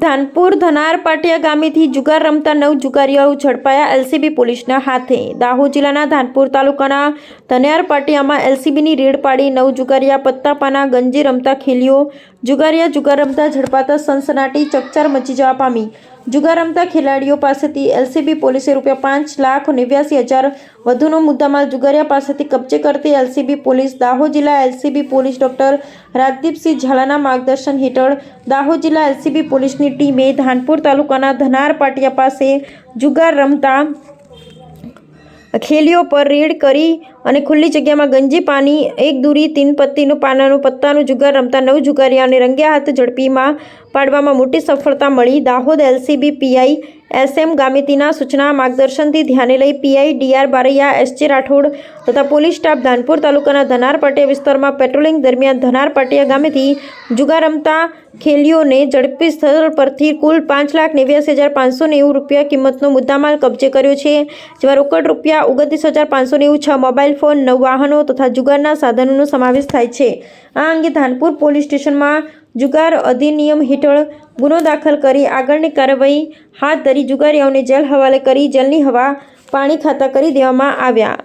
ધાનપુર ધનાર પાટિયા ગામેથી જુગાર રમતા નવ જુગારીઓ ઝડપાયા એલસીબી પોલીસના હાથે. દાહોદ જિલ્લાના ધાનપુર તાલુકાના ધનિયાર પાટિયામાં એલસીબીની રેડ પાડી નવ જુગારીયા પત્તાપાના ગંજી રમતા ખેલીઓ જુગારીયા જુગાર રમતા ઝડપાતા સનસનાટી ચકચાર મચી જવા પામી. જુગાર રમતા ખેલાડીઓ પાસેથી એલસીબી પોલીસે રૂપિયા પાંચ લાખ નેવ્યાસી હજાર વધુનો મુદ્દામાલ જુગારિયા પાસેથી કબજે કરતી એલસીબી પોલીસ દાહોદ જિલ્લા એલસીબી પોલીસ ડોક્ટર રાજદીપસિંહ ઝાલાના માર્ગદર્શન હેઠળ દાહોદ જિલ્લા એલસીબી પોલીસની ટીમે ધાનપુર તાલુકાના ધનાર પાટિયા પાસે જુગાર રમતા ખેલીઓ પર રેડ કરી અને ખુલ્લી જગ્યામાં ગંજી પાની એક દૂરી, તીન પત્તીનું પાનાનું પત્તાનું જુગાર રમતા નવ જુગારીયાને રંગ્યા હાથ ઝડપીમાં પાડવામાં મોટી સફળતા મળી. દાહોદ એલસીબી પીઆઈ એસએમ ગામિતીના સૂચના માર્ગદર્શનથી ધ્યાને લઈ PI DR Baraiya, SJ Rathod તથા પોલીસ સ્ટાફ ધાનપુર તાલુકાના ધનાર પાટિયા વિસ્તારમાં પેટ્રોલિંગ દરમિયાન ધનાર પાટિયા ગામેથી જુગાર રમતા ખેલીઓને ઝડપી સ્થળ પરથી કુલ પાંચ લાખ નેવ્યાસી હજાર પાંચસો નેવું રૂપિયા કિંમતનો મુદ્દામાલ કબજે કર્યો છે, જેમાં રોકડ રૂપિયા ઓગણત્રીસ હજાર પાંચસો નેવું છ મોબાઈલ ફોન નવ વાહનો તથા જુગારના સાધનોનો સમાવેશ થાય છે. આ અંગે ધાનપુર પોલીસ સ્ટેશનમાં જુગાર અધિનિયમ હેઠળ ગુનો દાખલ કરી આગળની કાર્યવાહી હાથ ધરી જુગારીઓને જેલ હવાલે કરી જેલની હવા પાણી ખાતા કરી દેવામાં આવ્યા.